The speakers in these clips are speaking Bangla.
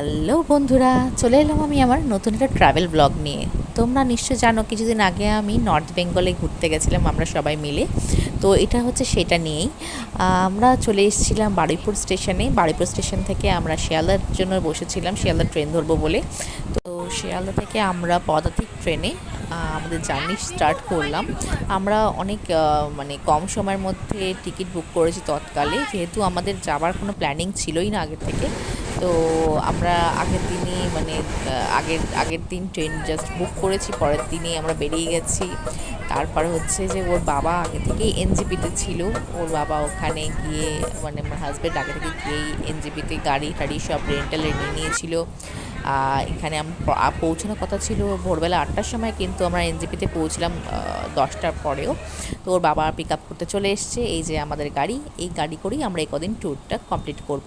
হ্যালো বন্ধুরা, চলে এলাম আমি আমার নতুন একটা ট্রাভেল ব্লগ নিয়ে। তোমরা নিশ্চয় জানো কিছুদিন আগে আমি নর্থ বেঙ্গলে ঘুরতে গেছিলাম আমরা সবাই মিলে। তো এটা হচ্ছে সেটা নিয়েই। আমরা চলে এসেছিলাম বারুইপুর স্টেশনে বারুইপুর স্টেশন থেকে আমরা শিয়ালদার জন্য বসেছিলাম, শিয়ালদা ট্রেন ধরবো বলে। তো শিয়ালদা থেকে আমরা পদাতিক ট্রেনে আমাদের জার্নি স্টার্ট করলাম। আমরা অনেক মানে কম সময়ের মধ্যে টিকিট বুক করেছি তৎকালে। যেহেতু আমাদের যাওয়ার কোনো প্ল্যানিং ছিলই না আগে থেকে। তো আমরা আগের দিনই মানে আগের আগের দিন ট্রেন জাস্ট বুক করেছি, পরের দিনই আমরা বেরিয়ে গেছি। তারপর হচ্ছে যে ওর বাবা আগে থেকেই এনজিপিতে ছিল। ওর বাবা ওখানে গিয়ে মানে আমার হাজব্যান্ড আগে থেকে গিয়েই এনজিপিতে গাড়ি টাড়ি সব রেন্টালে নিয়ে নিয়েছিল। এখানে পৌঁছানোর কথা ছিল ভোরবেলা আটটার সময়, কিন্তু আমরা এনজিপিতে পৌঁছলাম দশটার পরেও। তো ওর বাবা পিক আপ করতে চলে এসছে। এই যে আমাদের গাড়ি, এই গাড়ি করেই আমরা এই কদিন ট্যুরটা কমপ্লিট করব।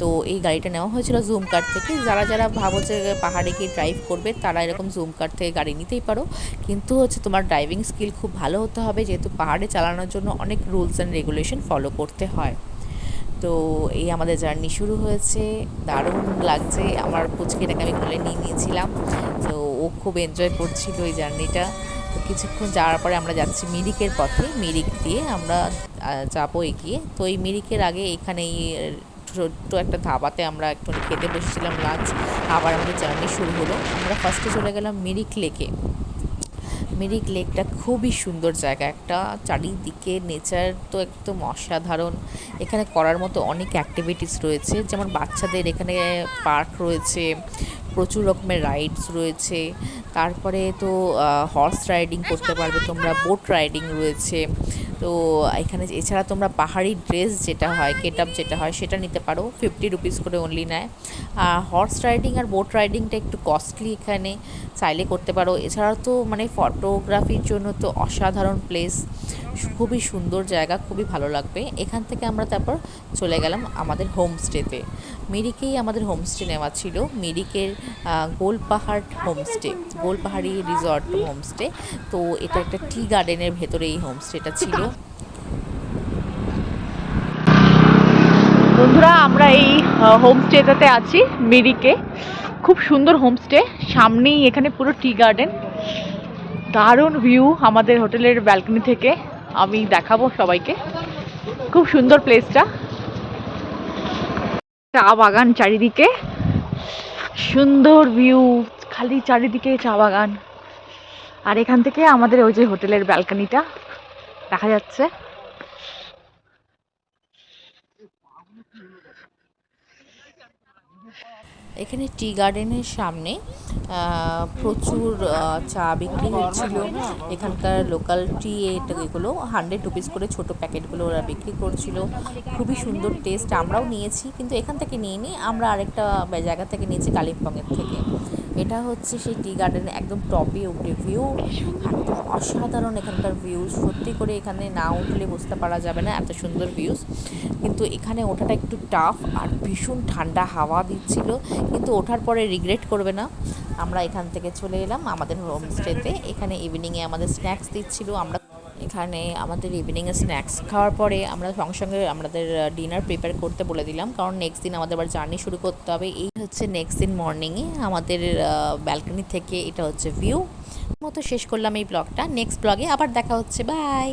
তো এই গাড়িটা নেওয়া হয়েছিল জুম কার থেকে। যারা যারা ভাবো যে পাহাড়ে গিয়ে ড্রাইভ করবে, তারা এরকম জুম কার থেকে গাড়ি নিতেই পারো। কিন্তু হচ্ছে তোমার ড্রাইভিং স্কিল খুব ভালো হতে হবে, যেহেতু পাহাড়ে চালানোর জন্য অনেক রুলস অ্যান্ড রেগুলেশন ফলো করতে হয়। তো এই আমাদের জার্নি শুরু হয়েছে। দারুণ লাগছে। আমার পুচকিটাকে আমি কোলে নিয়ে নিয়েছিলাম। তো ও খুব এনজয় করছিল এই জার্নিটা তো কিছুক্ষণ যাওয়ার পরে আমরা যাচ্ছি মিরিকের পথে। মিরিক দিয়ে আমরা যাব এগিয়ে। তো এই মিরিকের আগে এখানে ছোট্ট একটা ধাবাতে আমরা একটু খেতে বসেছিলাম লাঞ্চ আবার আমাদের জার্নি শুরু হলো। আমরা ফার্স্টে চলে গেলাম মিরিক লেকে মিরিক লেকটা খুবই সুন্দর জায়গা, একটা চারিদিকে নেচার তো একদম অসাধারণ। এখানে করার মতো অনেক অ্যাক্টিভিটিস রয়েছে, যেমন বাচ্চাদের এখানে পার্ক রয়েছে প্রচুর রকমের রাইডস রয়েছে। তারপরে তো হর্স রাইডিং করতে পারবে তোমরা বোট রাইডিং রয়েছে। তো, এখানে এছাড়া তোমরা পাহাড়ি ড্রেস যেটা হয় গেট আপ যেটা হয়, সেটা নিতে পারো। ফিফটি রুপিস করে অনলি নেয়। হর্স রাইডিং আর বোট রাইডিংটা একটু কস্টলি এখানে। চাইলে করতে পারো। এছাড়া তো মানে ফটোগ্রাফির জন্য তো অসাধারণ প্লেস খুবই সুন্দর জায়গা, খুবই ভালো লাগবে। এখান থেকে আমরা তারপর চলে গেলাম আমাদের হোমস্টেতে। মিরিকেই আমাদের হোমস্টে নেওয়া ছিল। মিরিকের Golpahar homestay, Golpahari resort homestay. তো এটা একটা টি গার্ডেনের ভেতরে এই হোমস্টেটা ছিল। বন্ধুরা, আমরা এই হোমস্টেটাতে আছি, মিরিকে। খুব সুন্দর হোমস্টে। সামনেই এখানে পুরো টি গার্ডেন। দারুণ ভিউ আমাদের হোটেলের ব্যালকনি থেকে। আমি দেখাবো সবাইকে। খুব সুন্দর প্লেসটা চা বাগান চারিদিকে। সুন্দর ভিউ খালি চারিদিকে চা বাগান। আর এখান থেকে আমাদের ওই যে হোটেলের ব্যালকানিটা দেখা যাচ্ছে। এখানে টি গার্ডেনের সামনে প্রচুর চা বিক্রি হচ্ছিল। এখানকার লোকাল টি এগুলো হান্ড্রেড রুপিস করে ছোট প্যাকেটগুলো ওরা বিক্রি করছিল। খুবই সুন্দর টেস্ট আমরাও নিয়েছি, কিন্তু এখান থেকে নিয়ে নিই আমরা আরেকটা, জায়গা থেকে নিয়েছি, কালিম্পংয়ের থেকে। এটা হচ্ছে সেই টি গার্ডেনে একদম টপে উঠে ভিউ অসাধারণ এখানকার ভিউজ সত্যি করে এখানে না উঠলে বুঝতে পারা যাবে না এত সুন্দর ভিউজ কিন্তু এখানে ওঠাটা একটু টাফ আর ভীষণ ঠান্ডা হাওয়া দিচ্ছিল। কিন্তু ওঠার পরে রিগ্রেট করবে না। আমরা এখান থেকে চলে এলাম আমাদের হোমস্টেতে এখানে ইভিনিংয়ে আমাদের স্ন্যাক্স দিচ্ছিল। আমরা এখানে আমাদের ইভিনিংয়ে স্ন্যাক্স খাওয়ার পরে আমরা সঙ্গে সঙ্গে আমাদের ডিনার প্রিপেয়ার করতে বলে দিলাম। কারণ নেক্সট দিন আমাদের আবার জার্নি শুরু করতে হবে। এই হচ্ছে নেক্সট দিন মর্নিংয়ে আমাদের ব্যালকনি থেকে এটা হচ্ছে ভিউ মতো শেষ করলাম এই ব্লগটা নেক্সট ব্লগে আবার দেখা হচ্ছে। বাই